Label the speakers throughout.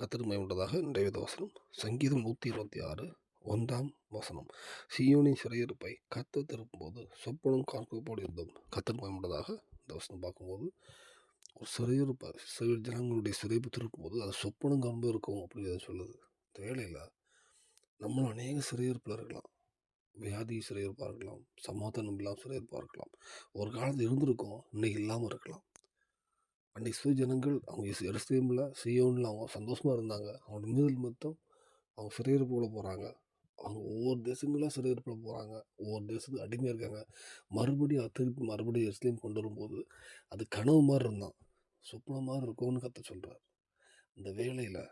Speaker 1: கத்திருமை உண்டதாக இன்றைய வசனம். சங்கீதம் நூற்றி இருபத்தி ஆறு ஒன்றாம் வசனம். சியோனின் சிறையிருப்பை கத்து திருப்பும்போது சொப்பனம் காண்போடு இருந்தோம் கத்திருமை உண்டதாக இந்த வசனம் பார்க்கும்போது ஒரு சிறையிருப்பை சிறை ஜனங்களுடைய சிறைப்பு திருப்பும்போது அது சொப்பனம் காண்பு இருக்கும் அப்படிங்கிறத சொல்லுது. இந்த வேலையில் நம்மளும் அநேக சிறையிருப்பில் இருக்கலாம். வியாதி சிறையிருப்பாக இருக்கலாம். சமாதானம் இல்லாமல் சிறையிருப்பாக இருக்கலாம். ஒரு காலத்தில் இருந்திருக்கும் இன்னைக்கு இல்லாமல் இருக்கலாம். அன்றைக்கி சிறு ஜனங்கள் அவங்க எருசலேமில் சியோனில் அவங்க சந்தோஷமாக இருந்தாங்க. அவங்க மீதல் மொத்தம் அவங்க சிறையிருப்புகளை போகிறாங்க அவங்க ஒவ்வொரு தேசங்களாக சிறையிருப்பில் போகிறாங்க ஒவ்வொரு தேசத்துக்கு அடிமையாக இருக்காங்க. மறுபடியும் அது திருப்பி மறுபடியும் எருசலேம் கொண்டு வரும்போது அது கனவு மாதிரி இருந்தான். சொப்னம் மாதிரி இருக்கும்னு கத்த சொல்கிறார் இந்த வேலையில்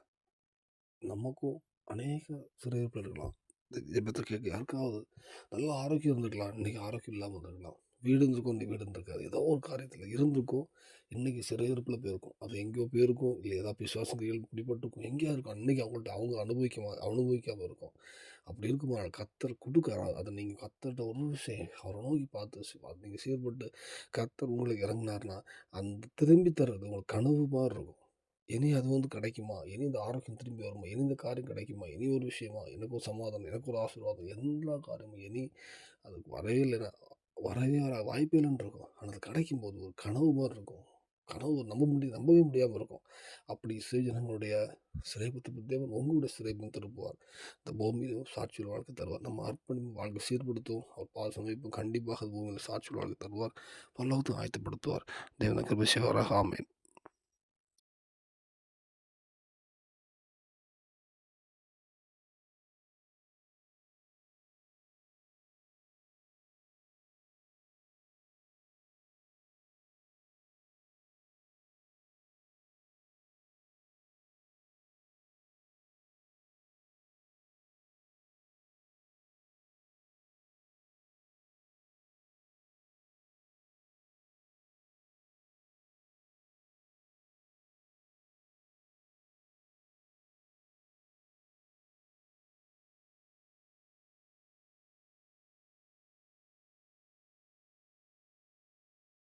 Speaker 1: நமக்கும் அநேக சிறையிருப்பில் இருக்கலாம். ஜெபத்தை கேட்க யாருக்காவது நல்ல ஆரோக்கியம் இருந்துக்கலாம் இன்றைக்கி ஆரோக்கியம் இல்லாமல் இருந்திருக்கலாம். வீடு இருந்திருக்கும் வீடு இருந்திருக்காது ஏதோ ஒரு காரியத்தில் இருந்திருக்கும். இன்றைக்கி சிறையிருப்பில் போயிருக்கும். அது எங்கேயோ போயிருக்கும். இல்லை ஏதாவது விசுவாசங்கள் பிடிபட்டிருக்கும். எங்கேயா இருக்கும். அன்றைக்கி அவங்கள்ட்ட அவங்க அனுபவிக்க அனுபவிக்காமல் இருக்கும். அப்படி இருக்குமா? கத்தர் கொடுக்க அதை நீங்கள் கத்தர்கிட்ட ஒரு விஷயம் அவரை நோக்கி பார்த்து நீங்கள் சீர்பட்டு கத்தர் உங்களுக்கு இறங்கினார்னா அந்த திரும்பி தர்றது உங்களுக்கு கனவு மாதிரி இருக்கும். இனி அது வந்து கிடைக்குமா? இனி இந்த ஆரோக்கியம் திரும்பி வருமா? இனி இந்த காரியம் கிடைக்குமா? இனி ஒரு விஷயமா? எனக்கு ஒரு சமாதானம் எனக்கு ஒரு ஆசீர்வாதம் எல்லா காரியமும் இனி அதுக்கு வரவே இல்லைன்னா வரவே வர வாய்ப்பே இல்லைன்னு இருக்கும். ஆனால் அது கிடைக்கும் போது ஒரு கனவு மாதிரி இருக்கும். கனவு நம்ப முடியும் நம்பவே முடியாமல் இருக்கும். அப்படி சிறுஜனங்களுடைய சிறைப்பத்து தேவன் உங்களுடைய சிறைப்பும் திருப்புவார். இந்த பூமியில் சாட்சியில் வாழ்க்கை தருவார். நம்ம அர்ப்பணி வாழ்க்கை சீர்படுத்தும் அவர் பால் சமீபம் கண்டிப்பாக பூமியில் சாட்சியில் வாழ்க்கை தருவார். பல்லவத்தும் ஆயத்தப்படுத்துவார். தேவன கிருபை செய்வாராக ஆமேன்.